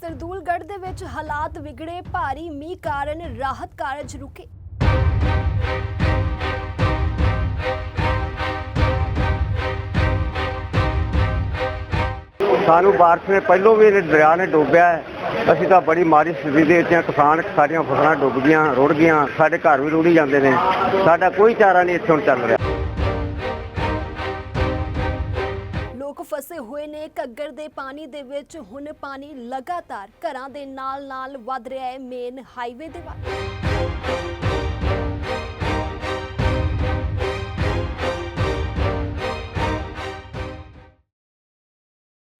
ਸਰਦੂਲਗੜ੍ਹ ਦੇ ਵਿੱਚ ਹਾਲਾਤ ਵਿਗੜੇ, ਭਾਰੀ ਮੀਂਹ ਕਾਰਨ ਰਾਹਤ ਕਾਰਜ ਰੁਕੇ। ਸਾਨੂੰ ਬਾਰਿਸ਼ ਨੇ ਪਹਿਲੋਂ ਵੀ ਇਹ ਦਰਿਆ ਨੇ ਡੋਬਿਆ ਹੈ। ਅਸੀਂ ਤਾਂ ਬੜੀ ਮਾੜੀ ਸਥਿਤੀ ਦੇ ਵਿੱਚ ਹਾਂ। ਕਿਸਾਨ ਸਾਡੀਆਂ ਫਸਲਾਂ ਡੁੱਬ ਗਈਆਂ, ਰੁੜ ਗਈਆਂ। ਸਾਡੇ ਘਰ ਵੀ ਰੁੜੀ ਜਾਂਦੇ ਨੇ। ਸਾਡਾ ਕੋਈ ਚਾਰਾ ਨਹੀਂ ਇੱਥੇ ਹੁਣ ਚੱਲ ਰਿਹਾ। ਲੋਕ ਫਸੇ ਹੋਏ ਨੇ। ਘੱਗਰ ਦੇ ਪਾਣੀ ਦੇ ਵਿੱਚ ਹੁਣ ਪਾਣੀ ਲਗਾਤਾਰ ਘਰਾਂ ਦੇ ਨਾਲ-ਨਾਲ ਵੱਧ ਰਿਹਾ ਹੈ। ਮੇਨ ਹਾਈਵੇ ਦੇ ਵੱਲ।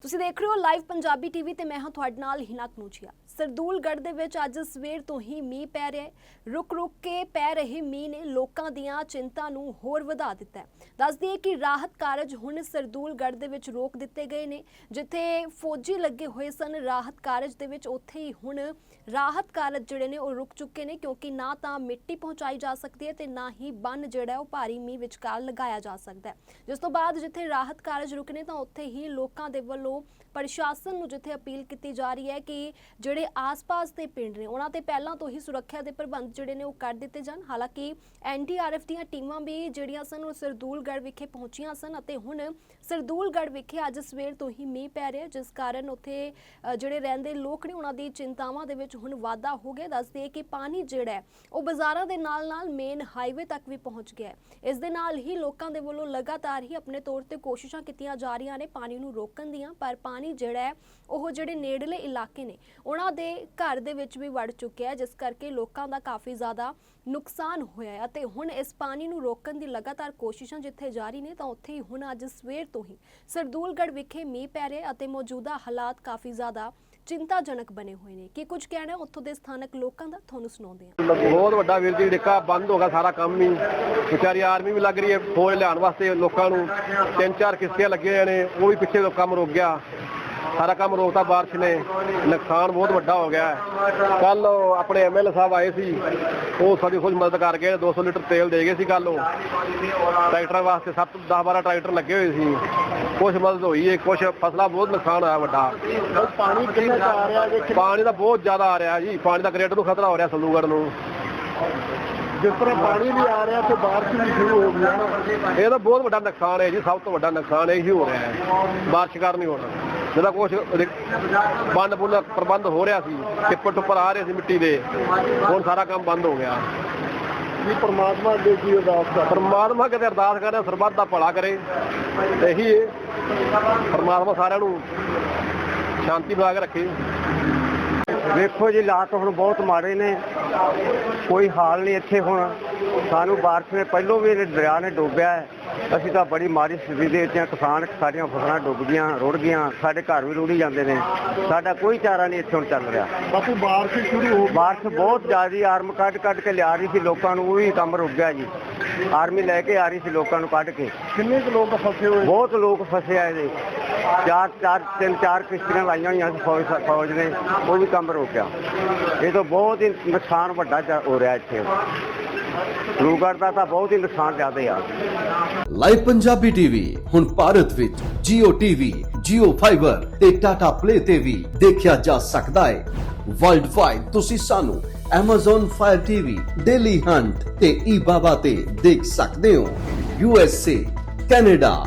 ਤੁਸੀਂ ਦੇਖ ਰਹੇ ਹੋ ਲਾਈਵ ਪੰਜਾਬੀ ਟੀਵੀ ਤੇ ਮੈਂ ਹਾਂ ਤੁਹਾਡੇ ਨਾਲ ਹਿਨਾ ਕਨੂਚੀਆ। ਸਰਦੂਲਗੜ੍ਹ ਦੇ ਵਿੱਚ ਅੱਜ ਸਵੇਰ ਤੋਂ ਹੀ ਮੀਂਹ ਪੈ ਰਿਹਾ ਹੈ। ਰੁਕ ਰੁਕ ਕੇ ਪੈ ਰਹੇ ਮੀਂਹ ਨੇ ਲੋਕਾਂ ਦੀਆਂ ਚਿੰਤਾ ਨੂੰ ਹੋਰ ਵਧਾ ਦਿੱਤਾ ਹੈ। ਦੱਸ ਦਈਏ ਕਿ ਰਾਹਤ ਕਾਰਜ ਹੁਣ ਸਰਦੂਲਗੜ੍ਹ ਦੇ ਵਿੱਚ ਰੋਕ ਦਿੱਤੇ ਗਏ ਨੇ, ਜਿੱਥੇ ਫੌਜੀ ਲੱਗੇ ਹੋਏ ਸਨ। ਰਾਹਤ ਕਾਰਜ ਦੇ ਵਿੱਚ ਉੱਥੇ ਹੀ ਹੁਣ ਰਾਹਤ ਕਾਰਜ ਜਿਹੜੇ ਨੇ ਉਹ ਰੁਕ ਚੁੱਕੇ ਨੇ, ਕਿਉਂਕਿ ਨਾ ਤਾਂ ਮਿੱਟੀ ਪਹੁੰਚਾਈ ਜਾ ਸਕਦੀ ਹੈ ਤੇ ਨਾ ਹੀ ਬੰਨ ਜਿਹੜਾ ਉਹ ਭਾਰੀ ਮੀਂਹ ਵਿਚਕਾਰ ਲਗਾਇਆ ਜਾ ਸਕਦਾ ਹੈ। ਜਿਸ ਤੋਂ ਬਾਅਦ ਜਿੱਥੇ ਰਾਹਤ ਕਾਰਜ ਰੁਕਨੇ ਤਾਂ ਉੱਥੇ ਹੀ ਲੋਕਾਂ ਦੇ ਵੱਲੋਂ ਪ੍ਰਸ਼ਾਸਨ ਨੂੰ ਜਿੱਥੇ ਅਪੀਲ ਕੀਤੀ ਜਾ ਰਹੀ ਹੈ ਕਿ ਜਿਹੜੇ ਆਸ-ਪਾਸ ਦੇ ਪਿੰਡ ਨੇ, ਉਹਨਾਂ ਤੇ ਪਹਿਲਾਂ ਤੋਂ ਹੀ ਸੁਰੱਖਿਆ ਦੇ ਪ੍ਰਬੰਧ ਜਿਹੜੇ ਨੇ ਉਹ ਕਰ ਦਿੱਤੇ ਜਾਣ। ਹਾਲਾਂਕਿ ਐਨਡੀਆਰਐਫ ਦੀਆਂ ਟੀਮਾਂ ਵੀ ਜਿਹੜੀਆਂ ਸਨ, ਉਹ ਸਰਦੂਲਗੜ੍ਹ ਵਿਖੇ ਪਹੁੰਚੀਆਂ ਸਨ ਅਤੇ ਹੁਣ ਸਰਦੂਲਗੜ੍ਹ ਵਿਖੇ ਅੱਜ ਸਵੇਰ ਤੋਂ ਹੀ ਮੀਂਹ ਪੈ ਰਿਹਾ ਜਿਸ ਕਾਰਨ ਉੱਥੇ ਜਿਹੜੇ ਰਹਿੰਦੇ ਲੋਕ ਨੇ, ਉਹਨਾਂ ਦੀ ਚਿੰਤਾਵਾਂ ਦੇ ਵਿੱਚ ਹੁਣ ਵਾਧਾ ਹੋ ਗਿਆ। ਦੱਸਦੇ ਕਿ ਪਾਣੀ ਜਿਹੜਾ ਹੈ, ਉਹ ਬਾਜ਼ਾਰਾਂ ਦੇ ਨਾਲ-ਨਾਲ ਮੇਨ ਹਾਈਵੇ ਤੱਕ ਵੀ ਪਹੁੰਚ ਗਿਆ ਹੈ। ਇਸ ਦੇ ਨਾਲ ਹੀ ਲੋਕਾਂ ਦੇ ਵੱਲੋਂ ਲਗਾਤਾਰ ਹੀ ਆਪਣੇ ਤੌਰ ਤੇ ਕੋਸ਼ਿਸ਼ਾਂ ਕੀਤੀਆਂ ਜਾ ਰਹੀਆਂ ਨੇ ਪਾਣੀ ਨੂੰ ਰੋਕਣ ਦੀਆਂ, ਪਰ ਪਾਣੀ ਜਿਹੜਾ ਹੈ, ਉਹ ਜਿਹੜੇ ਨੇੜਲੇ ਇਲਾਕੇ ਨੇ, ਉਹਨਾਂ ਦੇ ਘਰ ਦੇ ਵਿੱਚ ਵੀ ਵੜ ਚੁੱਕਿਆ ਹੈ, ਜਿਸ ਕਰਕੇ ਲੋਕਾਂ ਦਾ ਕਾਫੀ ਜ਼ਿਆਦਾ ਨੁਕਸਾਨ ਹੋਇਆ ਹੈ ਅਤੇ ਹੁਣ ਇਸ ਪਾਣੀ ਨੂੰ ਰੋਕਣ ਦੀ ਲਗਾਤਾਰ ਕੋਸ਼ਿਸ਼ਾਂ ਜਿੱਥੇ ਜਾਰੀ ਨੇ, ਤਾਂ ਉੱਥੇ ਹੀ ਹੁਣ ਅੱਜ ਸਵੇਰ ਤੋਂ ਹੀ ਸਰਦੂਲਗੜ੍ਹ ਵਿਖੇ ਮੀਂਹ ਪੈ ਰਿਹਾ ਅਤੇ ਮੌਜੂਦਾ ਹਾਲਾਤ ਕਾਫੀ ਜ਼ਿਆਦਾ ਚਿੰਤਾਜਨਕ ਬਣੇ ਹੋਏ ਨੇ। ਕੀ ਕੁਝ ਕਹਿਣਾ ਉੱਥੋਂ ਦੇ ਸਥਾਨਕ ਲੋਕਾਂ ਦਾ? ਤੁਹਾਨੂੰ ਸੁਣਾਉਂਦੇ ਹਾਂ। ਬਹੁਤ ਵੱਡਾ ਵੀਰ ਜੀ, ਡਿੱਕਾ ਬੰਦ ਹੋ ਗਿਆ ਸਾਰਾ ਕੰਮ ਹੀ। ਵਿਚਾਰੀ ਆਰਮੀ ਵੀ ਲੱਗ ਰਹੀ ਹੈ, ਫੌਜ ਲਿਆਉਣ ਵਾਸਤੇ ਲੋਕਾਂ ਨੂੰ ਤਿੰਨ ਚਾਰ ਕਿਸ਼ਤੀਆਂ ਲੱਗੇ ਨੇ, ਉਹ ਵੀ ਪਿੱਛੇ ਕੰਮ ਰੁਕ ਗਿਆ। ਸਾਰਾ ਕੰਮ ਰੋਕਤਾ ਬਾਰਿਸ਼ ਨੇ। ਨੁਕਸਾਨ ਬਹੁਤ ਵੱਡਾ ਹੋ ਗਿਆ। ਕੱਲ ਆਪਣੇ ਐਮਐਲਏ ਸਾਹਿਬ ਆਏ ਸੀ। ਉਹ ਸਾਡੀ ਕੁਝ ਮਦਦ ਕਰ ਗਏ 200 ਲੀਟਰ ਤੇਲ ਦੇ ਗਏ ਸੀ ਕੱਲ ਉਹ ਟਰੈਕਟਰਾਂ ਵਾਸਤੇ 7 10 12 ਟਰੈਕਟਰ ਲੱਗੇ ਹੋਏ ਸੀ। ਕੁਝ ਮਦਦ ਹੋਈ ਹੈ ਕੁਝ ਫਸਲਾਂ ਬਹੁਤ ਨੁਕਸਾਨ ਹੋਇਆ ਵੱਡਾ। ਪਾਣੀ ਕਿੰਨਾ ਆ ਰਿਹਾ ਪਾਣੀ ਦਾ ਬਹੁਤ ਜ਼ਿਆਦਾ ਆ ਰਿਹਾ ਜੀ। ਪਾਣੀ ਦਾ ਗ੍ਰੇਡ ਨੂੰ ਖਤਰਾ ਹੋ ਰਿਹਾ ਸਲੂਗੜ ਨੂੰ। ਜਿਸ ਤਰ੍ਹਾਂ ਪਾਣੀ ਵੀ ਆ ਰਿਹਾ ਤੇ ਬਾਰਿਸ਼ ਵੀ ਸ਼ੁਰੂ ਹੋ ਗਈ ਇਹ ਤਾਂ ਬਹੁਤ ਵੱਡਾ ਨੁਕਸਾਨ ਹੈ ਜੀ। ਸਭ ਤੋਂ ਵੱਡਾ ਨੁਕਸਾਨ ਇਹ ਹੀ ਹੋ ਰਿਹਾ ਹੈ। ਬਾਰਿਸ਼ ਕਾਰਨ ਹੀ ਹੋਣਾ ਜਿਹਦਾ ਕੁਝ ਬੰਦ ਬੁੱਲ ਪ੍ਰਬੰਧ ਹੋ ਰਿਹਾ ਸੀ ਟਿੱਪਰ ਟੁੱਪਰ ਆ ਰਹੇ ਸੀ ਮਿੱਟੀ ਦੇ ਹੁਣ ਸਾਰਾ ਕੰਮ ਬੰਦ ਹੋ ਗਿਆ। ਕੀ ਪਰਮਾਤਮਾ ਅੱਗੇ ਕੀ ਅਰਦਾਸ ਕਰ ਪਰਮਾਤਮਾ ਕਿਤੇ ਅਰਦਾਸ ਕਰਦੇ ਸਰਬੱਤ ਦਾ ਭਲਾ ਕਰੇ। ਇਹੀ ਹੈ। ਪਰਮਾਤਮਾ ਸਾਰਿਆਂ ਨੂੰ ਸ਼ਾਂਤੀ ਬਣਾ ਕੇ ਰੱਖੇ। ਵੇਖੋ ਜੀ ਹਾਲਾਤ ਹੁਣ ਬਹੁਤ ਮਾੜੇ ਨੇ। ਕੋਈ ਹਾਲ ਨਹੀਂ ਇੱਥੇ ਹੁਣ। ਸਾਨੂੰ ਬਾਰਿਸ਼ ਨੇ ਪਹਿਲੋਂ ਵੀ ਇਹ ਦਰਿਆ ਨੇ ਡੋਬਿਆ ਹੈ। ਅਸੀਂ ਤਾਂ ਬੜੀ ਮਾੜੀ ਸਥਿਤੀ ਦੇ ਵਿੱਚ ਹਾਂ। ਕਿਸਾਨ ਸਾਡੀਆਂ ਫਸਲਾਂ ਡੁੱਬ ਗਈਆਂ ਰੁੜ ਗਈਆਂ। ਸਾਡੇ ਘਰ ਵੀ ਰੁੜੀ ਜਾਂਦੇ ਨੇ। ਸਾਡਾ ਕੋਈ ਚਾਰਾ ਨਹੀਂ ਇੱਥੇ ਹੁਣ ਚੱਲ ਰਿਹਾ। ਬਾਪੂ ਬਾਰਿਸ਼ ਸ਼ੁਰੂ ਹੋ ਬਾਰਿਸ਼ ਬਹੁਤ ਜ਼ਿਆਦੀ ਆਰਮ ਕੱਢ ਕੱਢ ਕੇ ਲਿਆ ਰਹੀ ਸੀ ਲੋਕਾਂ ਨੂੰ। ਉਹ ਵੀ ਕੰਮ ਰੁਕ ਗਿਆ ਜੀ। ਆਰਮੀ ਲੈ ਕੇ ਆ ਰਹੀ ਸੀ ਲੋਕਾਂ ਨੂੰ ਕੱਢ ਕੇ। ਕਿੰਨੇ ਕੁ ਲੋਕ ਫਸੇ ਹੋਏ? ਬਹੁਤ ਲੋਕ ਫਸੇ ਆਏ ਨੇ ਚਾਰ ਚਾਰ ਤਿੰਨ ਚਾਰ ਕਿਸ਼ਤੀਆਂ ਲਾਈਆਂ ਹੋਈਆਂ ਸੀ ਫੌਜ ਫੌਜ ਨੇ ਉਹ ਵੀ ਕੰਮ ਰੋਕਿਆ। ਇਹ ਤਾਂ ਬਹੁਤ ਹੀ ਨੁਕਸਾਨ ਵੱਡਾ ਹੋ ਰਿਹਾ ਇੱਥੇ। ਰੂਗੜ ਦਾ ਤਾਂ ਬਹੁਤ ਹੀ ਨੁਕਸਾਨ ਜ਼ਿਆਦਾ ਆ। ਲਾਈਵ ਪੰਜਾਬੀ ਟੀਵੀ ਹੁਣ ਭਾਰਤ ਵਿੱਚ Jio TV, Jio Fiber ਤੇ Tata Play ਤੇ ਵੀ ਦੇਖਿਆ ਜਾ ਸਕਦਾ ਹੈ। ਵਰਲਡ ਵਾਈਡ ਤੁਸੀਂ ਸਾਨੂੰ Amazon Fire TV, Daily Hunt ਤੇ eBaba ਤੇ ਦੇਖ ਸਕਦੇ ਹੋ। USA, Canada,